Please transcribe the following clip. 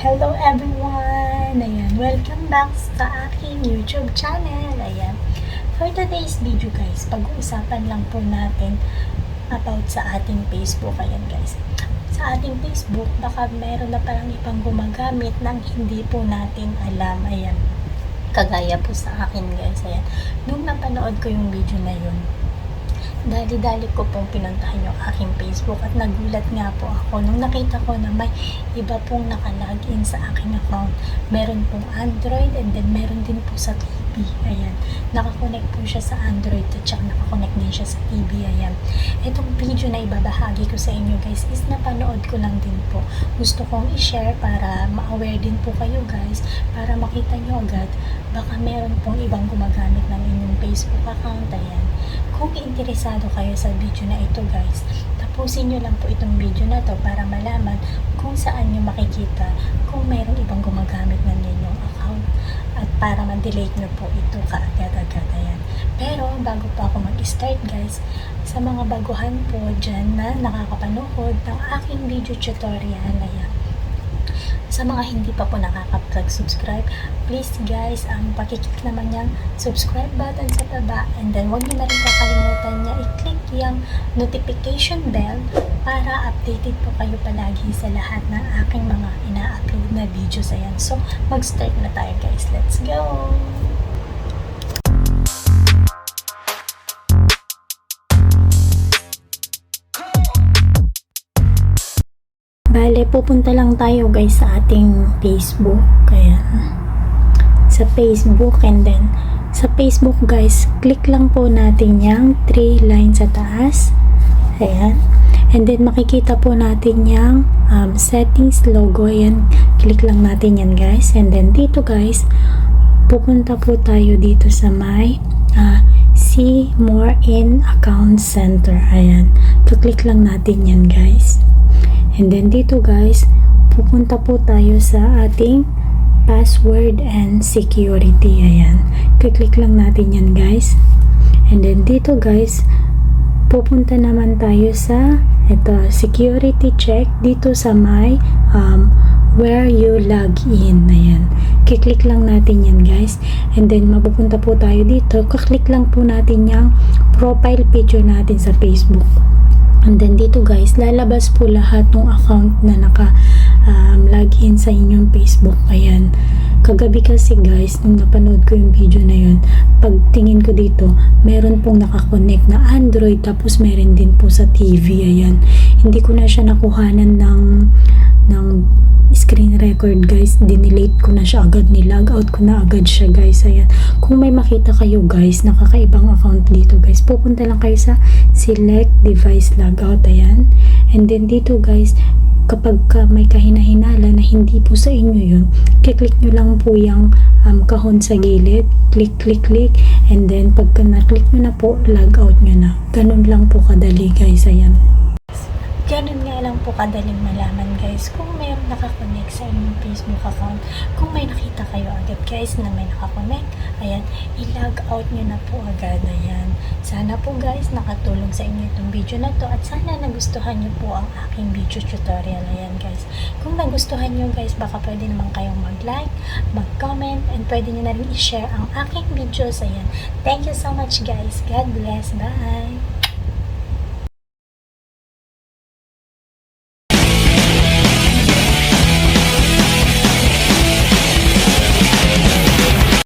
Hello everyone! Ayan, welcome back sa aking YouTube channel. Ayan. For today's video guys, pag-uusapan lang po natin about sa ating Facebook. Ayan guys. Sa ating Facebook, baka meron na parang ibang gumagamit ng hindi po natin alam. Ayan. Kagaya po sa akin guys. Ayan. Nung napanood ko yung video na yun, dali-dali ko pong pinuntahan yung aking Facebook at nagulat nga po ako nung nakita ko na may iba pong nakalagin sa aking account. Meron pong Android and then meron din po sa TV. Ayan. Nakakonect po siya sa Android at saka nakakonect din siya sa TV. Ayan. Itong video na ibabahagi ko sa inyo guys is napanood ko lang din po. Gusto kong i-share para ma-aware din po kayo guys para makita nyo agad baka meron pong ibang gumagamit ng inyong Facebook account. Ayan. Kung interesado kayo sa video na ito guys, tapusin nyo lang po itong video na to para malaman kung saan nyo makikita kung mayroong ibang gumagamit ng inyong account at para ma-delete nyo po ito kaagad-agad. Pero bago pa ako mag-start guys, sa mga baguhan po dyan na nakakapanood ng aking video tutorial, ayan. Sa mga hindi pa po nakaka-subscribe, please guys, ang um, pakiclick naman yung subscribe button sa baba and then huwag niyo na rin kakalimutan niya i-click yung notification bell para updated po kayo palagi sa lahat ng aking mga ina-upload na videos. Ayan. So, mag-start na tayo guys. Let's go! Bale, pupunta lang tayo guys sa ating Facebook. Kaya, sa Facebook and then, sa Facebook guys, click lang po natin yung 3 lines sa taas. Ayan. And then, makikita po natin yung um, settings logo. Ayan. Click lang natin yan guys. And then, dito guys, pupunta po tayo dito sa may uh, see more in account center. Ayan. Click lang natin yan guys. And then dito guys, pupunta po tayo sa ating password and security. Ayan. Click lang natin yan guys. And then dito guys, pupunta naman tayo sa ito, security check dito sa my um, where you log in. Ayan. Kiklik lang natin yan guys. And then mapupunta po tayo dito. Kaklik lang po natin yung profile picture natin sa Facebook. And then dito guys, lalabas po lahat ng account na naka um, login sa inyong Facebook. Ayan. Kagabi kasi guys, nung napanood ko yung video na yun, pagtingin ko dito, meron pong nakakonect na Android tapos meron din po sa TV. Ayan. Hindi ko na siya nakuhanan ng ng screen record guys. Dinelete ko na siya agad nilog out ko na agad siya guys. Ayan. Kung may makita kayo guys nakakaibang account dito guys. Pupunta lang kayo sa select device logout. Ayan. And then dito guys kapag ka may kahinahinala na hindi po sa inyo yun kiklik nyo lang po yung um, kahon sa gilid. Click click click. And then pagka na-click nyo na po log out nyo na. Ganun lang po kadali guys. Ayan po kadaling malaman guys kung mayroong nakakonect sa inyong Facebook account. Kung may nakita kayo agad guys na may nakakonect ayan, i-log out nyo na po agad ayan, sana po guys nakatulong sa inyo itong video na to at sana nagustuhan nyo po ang aking video tutorial ayan guys, kung nagustuhan nyo guys baka pwede naman kayong mag-like mag-comment and pwede nyo na rin i-share ang aking videos ayan, thank you so much guys, God bless, bye